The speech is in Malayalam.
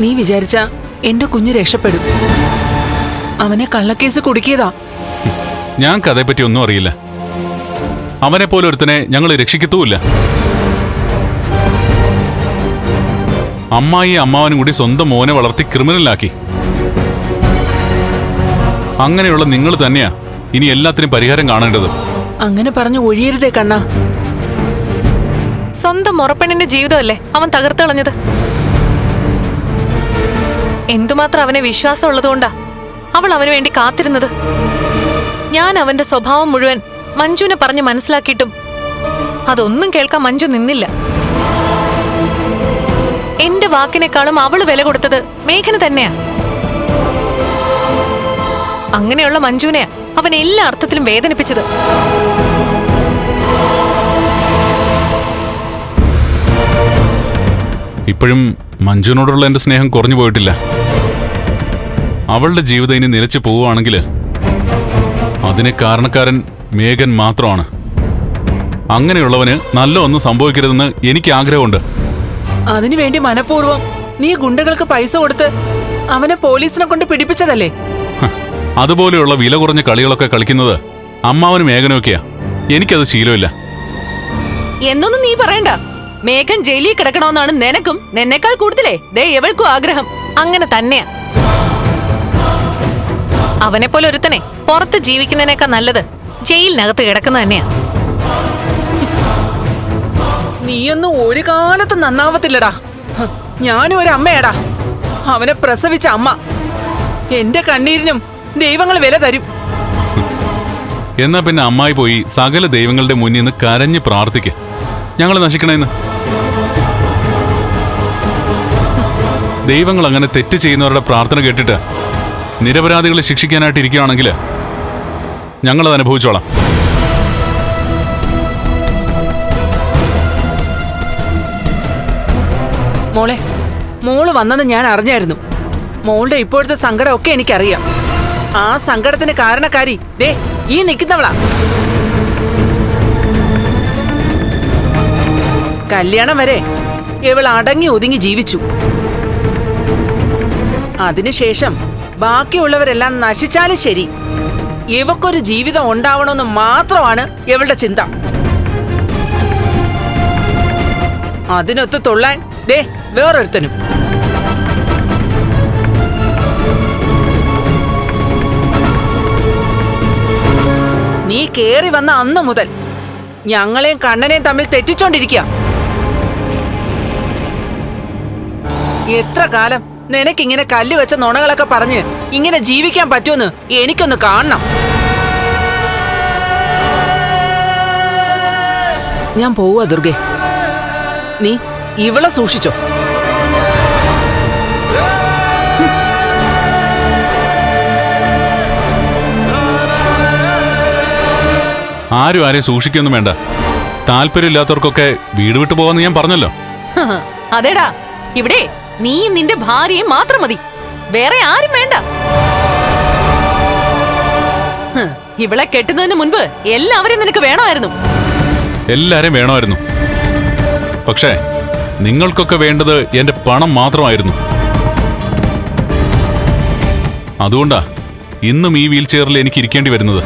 നീ വിചാരിച്ച എന്റെ കുഞ്ഞു രക്ഷപ്പെടും. അവനെ കള്ളക്കേസ് കുടുക്കിയതാ. ഞാൻ കഥയെപ്പറ്റി ഒന്നും അറിയില്ല. അവനെ പോലെ ഒരുത്തനെ ഞങ്ങൾ രക്ഷിക്കത്തുമില്ല. അമ്മായി അമ്മാവനും കൂടി സ്വന്തം മോനെ വളർത്തി ക്രിമിനലാക്കി. അങ്ങനെയുള്ള നിങ്ങൾ തന്നെയാ ഇനി എല്ലാത്തിനും പരിഹാരം കാണേണ്ടത്. അങ്ങനെ പറഞ്ഞു ഒഴിയരുതേ കണ്ണ. സ്വന്തം മുറപ്പെണ്ണിന്റെ ജീവിതമല്ലേ അവൻ തകർത്തു കളഞ്ഞത്? എന്തുമാത്രം അവനെ വിശ്വാസം ഉള്ളതുകൊണ്ടാ അവൾ അവന് വേണ്ടി കാത്തിരുന്നത്? ഞാൻ അവന്റെ സ്വഭാവം മുഴുവൻ മഞ്ജുവിനെ പറഞ്ഞ് മനസ്സിലാക്കിയിട്ടും അതൊന്നും കേൾക്കാൻ മഞ്ജു നിന്നില്ല. എന്റെ വാക്കിനേക്കാളും അവൾ വില കൊടുത്തത് മേഘന തന്നെയാ. അങ്ങനെയുള്ള മഞ്ജുവിനെയാ അവൻ എല്ലാ അർത്ഥത്തിലും വേദനിപ്പിച്ചത്. ഇപ്പോഴും മഞ്ജുവിനോടുള്ള എന്റെ സ്നേഹം കുറഞ്ഞു പോയിട്ടില്ല. അവളുടെ ജീവിതം ഇനി നിലച്ചു പോവുകയാണെങ്കിൽ അതിന് കാരണക്കാരൻ മേഘൻ മാത്രമാണ്. അങ്ങനെയുള്ളവന് നല്ല ഒന്നും സംഭവിക്കരുതെന്ന് എനിക്ക് ആഗ്രഹമുണ്ട്. അതിനുവേണ്ടി മനഃപൂർവം നീ ഗുണ്ടകൾക്ക് പൈസ കൊടുത്ത് അവനെ പോലീസിനെ കൊണ്ട് പിടിപ്പിച്ചതല്ലേ? അതുപോലെയുള്ള വില കുറഞ്ഞ കളികളൊക്കെ കളിക്കുന്നത് അമ്മാവനും മേഘനൊക്കെയാ എനിക്കത് ശീലമില്ല. എന്നൊന്നും നീ പറയണ്ട. മേഘൻ ജയിലിൽ കിടക്കണമെന്നാണ് നിനക്കും നിന്നേക്കാൾ കൂടുതലേ? ദേ എവൾക്കും ആഗ്രഹം. അങ്ങനെ തന്നെയാ. അവനെ പോലെ ഒരുത്തനെ പുറത്ത് ജീവിക്കുന്നതിനേക്കാൾ നല്ലത് ജയിലിനകത്ത് കിടക്കുന്ന തന്നെയാ. നീയൊന്നും ഒരു കാലത്ത് നന്നാവത്തില്ലടാ. ഞാനും ഒരു അമ്മയാടാ. അവനെ പ്രസവിച്ച അമ്മ. എന്റെ കണ്ണീരിനും ദൈവങ്ങൾ വില തരും. എന്നാ പിന്നെ അമ്മായി പോയി സകല ദൈവങ്ങളുടെ മുന്നിൽ നിന്ന് കരഞ്ഞ് പ്രാർത്ഥിക്ക്. ഞങ്ങൾ നശിക്കണേന്ന്. ദൈവങ്ങൾ അങ്ങനെ തെറ്റ് ചെയ്യുന്നവരുടെ പ്രാർത്ഥന കേട്ടിട്ട് നിരപരാധികളെ ശിക്ഷിക്കാനായിട്ട് ഇരിക്കുകയാണെങ്കിൽ ഞങ്ങളത് അനുഭവിച്ചോളാം. മോളെ മോൾ വന്നെന്ന് ഞാൻ അറിഞ്ഞായിരുന്നു. മോളുടെ ഇപ്പോഴത്തെ സങ്കടമൊക്കെ എനിക്കറിയാം. ആ സങ്കടത്തിന് കാരണക്കാരി ദേ ഈ നിൽക്കുന്നവളാ കല്യാണം വരെ ഇവൾ അടങ്ങി ഒതുങ്ങി ജീവിച്ചു. അതിനുശേഷം ബാക്കിയുള്ളവരെല്ലാം നശിച്ചാലും ശരി. ഇവക്കൊരു ജീവിതം ഉണ്ടാവണമെന്ന് മാത്രമാണ് ഇവളുടെ ചിന്ത. അതിനൊത്ത് തൊള്ളാൻ ദേ വേറൊരുത്തനും. നീ കേറി വന്ന അന്ന് മുതൽ ഞങ്ങളെയും കണ്ണനെയും തമ്മിൽ തെറ്റിച്ചോണ്ടിരിക്കുക എത്ര കാലം നിനക്കിങ്ങനെ കല്ല് വെച്ച നുണകളൊക്കെ പറഞ്ഞ് ഇങ്ങനെ ജീവിക്കാൻ പറ്റുമെന്ന് എനിക്കൊന്ന് കാണണം. ഞാൻ പോവുക ദുർഗെ. നീ ഇവളെ സൂക്ഷിച്ചോ. ആരും ആരെയും സൂക്ഷിക്കൊന്നും വേണ്ട. താല്പര്യമില്ലാത്തവർക്കൊക്കെ വീട് വിട്ടു പോകാന്ന് ഞാൻ പറഞ്ഞല്ലോ. അതേടാ. ഇവിടെ നീ നിന്റെ ഭാര്യയെ മാത്രം മതി. വേറെ ആരും വേണ്ട. ഇവളെ കെട്ടുന്നതിന് മുൻപ് എല്ലാവരെയും നിനക്ക് വേണമായിരുന്നു. എല്ലാരും വേണമായിരുന്നു. പക്ഷേ നിങ്ങൾക്കൊക്കെ വേണ്ടത് എന്റെ പണം മാത്രമായിരുന്നു. അതുകൊണ്ടാ ഇന്നും ഈ വീൽ ചെയറിൽ എനിക്ക് ഇരിക്കേണ്ടി വരുന്നത്.